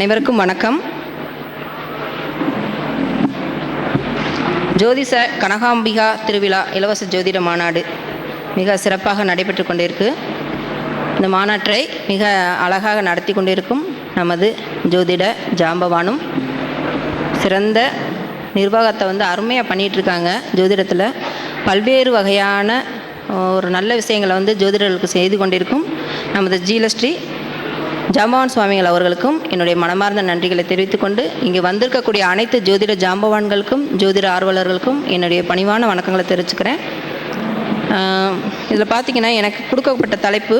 அனைவருக்கும் வணக்கம். ஜோதிஷ கனகாம்பிகா திருவிழா இலவச ஜோதிட மாநாடு மிக சிறப்பாக நடைபெற்று கொண்டிருக்கு. இந்த மாநாட்டை மிக அழகாக நடத்தி கொண்டிருக்கும் நமது ஜோதிட ஜாம்பவானும் சிறந்த நிர்வாகத்தை வந்து அருமையாக பண்ணிகிட்ருக்காங்க ஜோதிடத்தில். பல்வேறு வகையான ஒரு நல்ல விஷயங்களை வந்து ஜோதிடர்களுக்கு செய்து கொண்டிருக்கும் நமது ஜீலஸ்ரீ ஜாம்பவான் சுவாமிகள் அவர்களுக்கும் என்னுடைய மனமார்ந்த நன்றிகளை தெரிவித்துக்கொண்டு இங்கே வந்திருக்கக்கூடிய அனைத்து ஜோதிட ஜாம்பவான்களுக்கும் ஜோதிட ஆர்வலர்களுக்கும் என்னுடைய பணிவான வணக்கங்களை தெரிவிச்சுக்கிறேன். இதில் பார்த்தீங்கன்னா எனக்கு கொடுக்கப்பட்ட தலைப்பு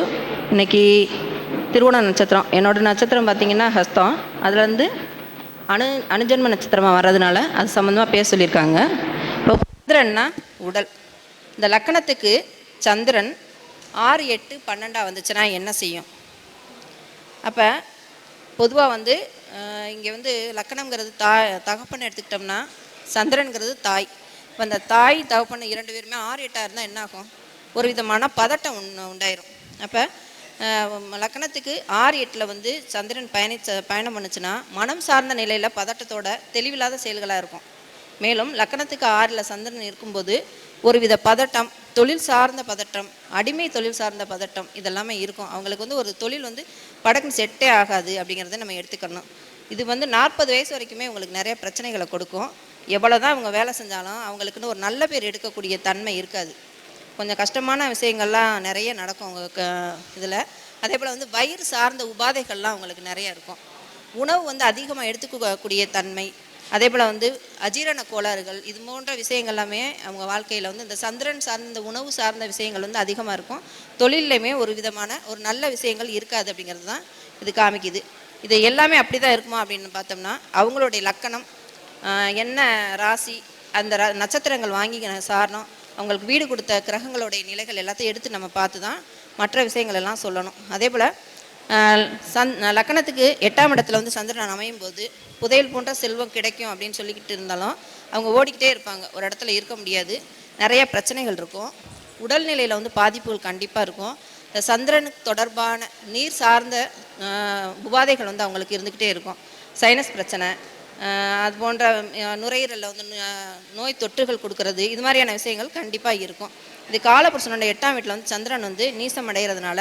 இன்னைக்கு திருவோண நட்சத்திரம். என்னோடய நட்சத்திரம் பார்த்தீங்கன்னா ஹஸ்தம். அதில் வந்து அணு அணுஜன்ம நட்சத்திரமாக வர்றதுனால அது சம்மந்தமாக பேச சொல்லியிருக்காங்க. இப்போ சந்திரன்னா உடல். இந்த லக்கணத்துக்கு சந்திரன் ஆறு எட்டு பன்னெண்டாக வந்துச்சுன்னா என்ன செய்யும்? அப்போ பொதுவாக வந்து இங்கே வந்து லக்கணங்கிறது தாய் தகப்பன் எடுத்துக்கிட்டோம்னா சந்திரன்கிறது தாய். இப்போ அந்த தாய் தகப்பன் இரண்டு பேருமே ஆறு எட்டாக இருந்தால் என்ன ஆகும் ஒரு விதமான பதட்டம் ஒன்று உண்டாயிரும். அப்போ லக்கணத்துக்கு ஆறு எட்டில் வந்து சந்திரன் பயணிச்ச பயணம் பண்ணுச்சுன்னா மனம் சார்ந்த நிலையில் பதட்டத்தோட தெளிவில்லாத செயல்களாக இருக்கும். மேலும் லக்கணத்துக்கு ஆறில் சந்திரன் இருக்கும்போது ஒருவித பதட்டம் தொழில் சார்ந்த பதட்டம் அடிமை தொழில் சார்ந்த பதட்டம் இதெல்லாமே இருக்கும். அவங்களுக்கு வந்து ஒரு தொழில் வந்து படக்குன்னு செட்டே ஆகாது அப்படிங்கிறத நம்ம எடுத்துக்கணும். இது வந்து நாற்பது வயசு வரைக்குமே உங்களுக்கு நிறைய பிரச்சனைகளை கொடுக்கும். எவ்வளோ தான் அவங்க வேலை செஞ்சாலும் அவங்களுக்குன்னு ஒரு நல்ல பேர் எடுக்கக்கூடிய தன்மை இருக்காது. கொஞ்சம் கஷ்டமான விஷயங்கள்லாம் நிறைய நடக்கும் அவங்க இதில். அதே போல் வந்து வயிறு சார்ந்த உபாதைகள்லாம் அவங்களுக்கு நிறைய இருக்கும். உணவு வந்து அதிகமாக எடுத்துக்கக்கூடிய தன்மை அதே போல் வந்து அஜீரண கோளாறுகள் இது போன்ற விஷயங்கள் எல்லாமே அவங்க வாழ்க்கையில் வந்து இந்த சந்திரன் சார்ந்த இந்த உணவு சார்ந்த விஷயங்கள் வந்து அதிகமாக இருக்கும். தொழிலையுமே ஒரு விதமான ஒரு நல்ல விஷயங்கள் இருக்காது அப்படிங்கிறது தான் இது காமிக்குது. இது எல்லாமே அப்படி தான் இருக்குமா அப்படின்னு பார்த்தோம்னா அவங்களுடைய லக்கணம் என்ன ராசி அந்த ர நட்சத்திரங்கள் வாங்கி சாரணம் அவங்களுக்கு வீடு கொடுத்த கிரகங்களுடைய நிலைகள் எல்லாத்தையும் எடுத்து நம்ம பார்த்து தான் மற்ற விஷயங்கள் எல்லாம் சொல்லணும். அதே போல் சந் லக்கணத்துக்கு எட்டாம் இடத்துல வந்து சந்திரன் அமையும் போது புதையல் போன்ற செல்வம் கிடைக்கும் அப்படின்னு சொல்லிக்கிட்டு இருந்தாலும் அவங்க ஓடிக்கிட்டே இருப்பாங்க. ஒரு இடத்துல இருக்க முடியாது. நிறைய பிரச்சனைகள் இருக்கும். உடல்நிலையில் வந்து பாதிப்புகள் கண்டிப்பாக இருக்கும். இந்த சந்திரனுக்கு தொடர்பான நீர் சார்ந்த உபாதைகள் வந்து அவங்களுக்கு இருந்துக்கிட்டே இருக்கும். சைனஸ் பிரச்சனை அது போன்ற நுரையீரலில் வந்து நோய் தொற்றுகள் கொடுக்கறது இது மாதிரியான விஷயங்கள் கண்டிப்பாக இருக்கும். இது காலபுருஷனோட எட்டாம் வீட்டில் வந்து சந்திரன் வந்து நீசம் அடைகிறதுனால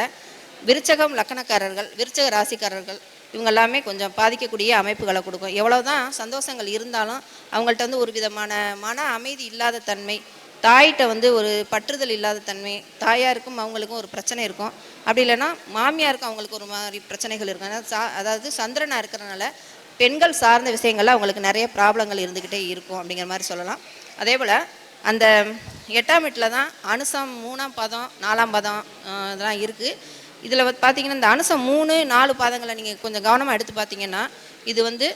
விருச்சகம் லக்கணக்காரர்கள் விருச்சக ராசிக்காரர்கள் இவங்க எல்லாமே கொஞ்சம் பாதிக்கக்கூடிய அமைப்புகளை கொடுக்கும். எவ்வளவுதான் சந்தோஷங்கள் இருந்தாலும் அவங்கள்ட்ட வந்து ஒரு விதமான மன அமைதி இல்லாத தன்மை தாயிட்ட வந்து ஒரு பற்றுதல் இல்லாத தன்மை தாயாருக்கும் அவங்களுக்கும் ஒரு பிரச்சனை இருக்கும். அப்படி இல்லைன்னா மாமியாருக்கும் அவங்களுக்கு ஒரு மாதிரி பிரச்சனைகள் இருக்கும். அதாவது சா- அதாவது சந்திரனாக இருக்கிறனால பெண்கள் சார்ந்த விஷயங்கள்ல அவங்களுக்கு நிறைய ப்ராப்ளங்கள் இருந்துக்கிட்டே இருக்கும் அப்படிங்கிற மாதிரி சொல்லலாம். அதே போல் அந்த எட்டாம் வீட்டில் தான் அனுசம் மூணாம் பதம் நாலாம் பதம் இதெல்லாம் இருக்குது இதில் பார்த்தீங்கன்னா இந்த அனுசம் மூணு நாலு பாதங்களை நீங்கள் கொஞ்சம் கவனமாக எடுத்து பார்த்தீங்கன்னா இது வந்து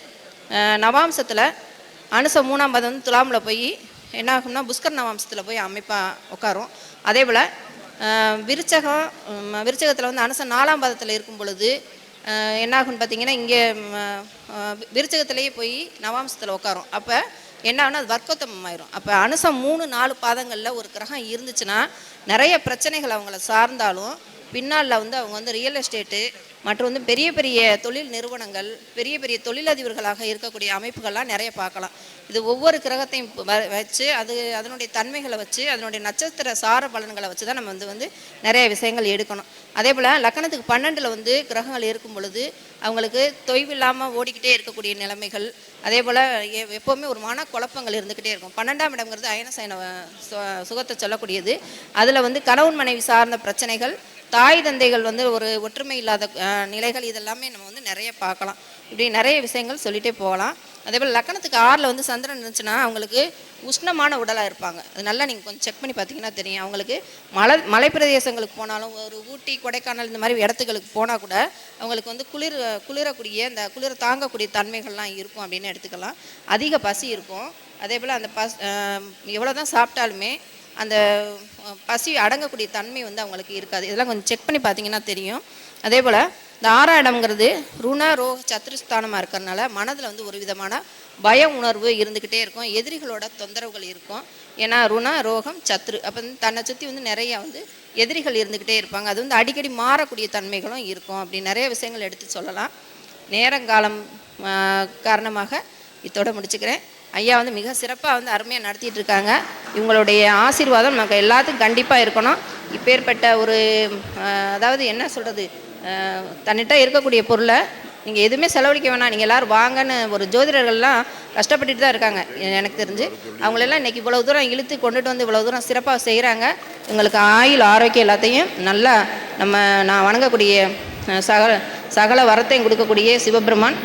நவாம்சத்தில் அனுசம் மூணாம் பாதம் வந்து துலாமில் போய் என்ன ஆகும்னா புஷ்கர் நவாம்சத்தில் போய் அமைப்பா உட்காரும் அதே போல் விருச்சகம் விருச்சகத்தில் வந்து அனுசம் நாலாம் பாதத்தில் இருக்கும் பொழுது என்னாகும்னு என்ன ஆகும்னு பார்த்தீங்கன்னா இங்கே விருச்சகத்திலேயே போய் நவாம்சத்தில் உட்காரும் அப்போ என்ன ஆகும்னா அது வர்க்கோத்தமம் ஆயிரும். அப்போ அனுசம் மூணு நாலு பாதங்களில் ஒரு கிரகம் இருந்துச்சுன்னா நிறைய பிரச்சனைகள் அவங்கள சார்ந்தாலும் பின்னால் வந்து அவங்க வந்து ரியல் எஸ்டேட்டு மற்றும் வந்து பெரிய பெரிய தொழில் நிறுவனங்கள் பெரிய பெரிய தொழிலதிபர்களாக இருக்கக்கூடிய அமைப்புகள்லாம் நிறைய பார்க்கலாம். இது ஒவ்வொரு கிரகத்தையும் வச்சு அது அதனுடைய தன்மைகளை வச்சு அதனுடைய நட்சத்திர சார பலன்களை வச்சு தான் நம்ம வந்து வந்து நிறைய விஷயங்கள் எடுக்கணும். அதே போல் லக்கணத்துக்கு பன்னெண்டில் வந்து கிரகங்கள் இருக்கும் பொழுது அவங்களுக்கு தொய்வில்லாமல் ஓடிக்கிட்டே இருக்கக்கூடிய நிலைமைகள் அதே போல் எப்போவுமே ஒரு மன குழப்பங்கள் இருந்துக்கிட்டே இருக்கும். பன்னெண்டாம் இடம்ங்கிறது அயனசயன சு- சுகத்தை சொல்லக்கூடியது. அதில் வந்து கணவன் மனைவி சார்ந்த பிரச்சனைகள் தாய் தந்தைகள் வந்து ஒரு ஒற்றுமை இல்லாத நிலைகள் இதெல்லாமே நம்ம வந்து நிறைய பார்க்கலாம். இப்படி நிறைய விஷயங்கள் சொல்லிட்டே போகலாம். அதே போல் லக்கணத்துக்கு ஆறில் வந்து சந்திரன் இருந்துச்சுன்னா அவங்களுக்கு உஷ்ணமான உடலாக இருப்பாங்க. அது நல்லா நீங்கள் கொஞ்சம் செக் பண்ணி பார்த்தீங்கன்னா தெரியும். அவங்களுக்கு மலை மலை பிரதேசங்களுக்கு போனாலும் ஒரு ஊட்டி கொடைக்கானல் இந்த மாதிரி இடத்துகளுக்கு போனால் கூட அவங்களுக்கு வந்து குளிர் குளிரக்கூடிய இந்த குளிர தாங்கக்கூடிய தன்மைகள்லாம் இருக்கும் அப்படின்னு எடுத்துக்கலாம். அதிக பசி இருக்கும். அதே போல் அந்த பஸ் எவ்வளோ தான் சாப்பிட்டாலுமே அந்த பசி அடங்கக்கூடிய தன்மை வந்து அவங்களுக்கு இருக்காது. இதெல்லாம் கொஞ்சம் செக் பண்ணி பார்த்தீங்கன்னா தெரியும். அதே போல் இந்த ஆறாம் இடம்ங்கிறது ருண ரோக சத்ருஸ்தானமாக இருக்கிறதுனால மனதில் வந்து ஒரு விதமான பய உணர்வு இருந்துக்கிட்டே இருக்கும். எதிரிகளோட தொந்தரவுகள் இருக்கும். ஏன்னா ருண ரோகம் சத்ரு. அப்போ வந்து தன்னை சுற்றி வந்து நிறைய வந்து எதிரிகள் இருந்துக்கிட்டே இருப்பாங்க. அது வந்து அடிக்கடி மாறக்கூடிய தன்மைகளும் இருக்கும். அப்படி நிறைய விஷயங்கள் எடுத்து சொல்லலாம். நேரங்காலம் காரணமாக இத்தோட முடிச்சுக்கிறேன். ஐயா வந்து மிக சிறப்பாக வந்து அருமையாக நடத்திட்டு இருக்காங்க. இவங்களுடைய ஆசீர்வாதம் நமக்கு எல்லாத்துக்கும் கண்டிப்பாக இருக்கணும். இப்பேற்பட்ட ஒரு அதாவது என்ன சொல்கிறது தன்னிட்ட இருக்கக்கூடிய பொருளை நீங்கள் எதுவுமே செலவழிக்க வேணாம். நீங்கள் எல்லோரும் வாங்கன்னு ஒரு ஜோதிடர்கள்லாம் கஷ்டப்பட்டுட்டு தான் இருக்காங்க. எனக்கு தெரிஞ்சு. அவங்களெல்லாம் இன்றைக்கி இவ்வளோ தூரம் இழுத்து கொண்டுட்டு வந்து இவ்வளோ தூரம் சிறப்பாக செய்கிறாங்க எங்களுக்கு ஆயுள் ஆரோக்கியம் எல்லாத்தையும் நல்லா நம்ம நான் வணங்கக்கூடிய சகல சகல வரத்தையும் கொடுக்கக்கூடிய சிவபெருமான்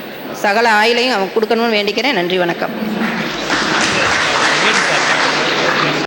சகல ஆயுளையும் அவன் கொடுக்கணும்னு வேண்டிக்கிறேன். நன்றி வணக்கம்.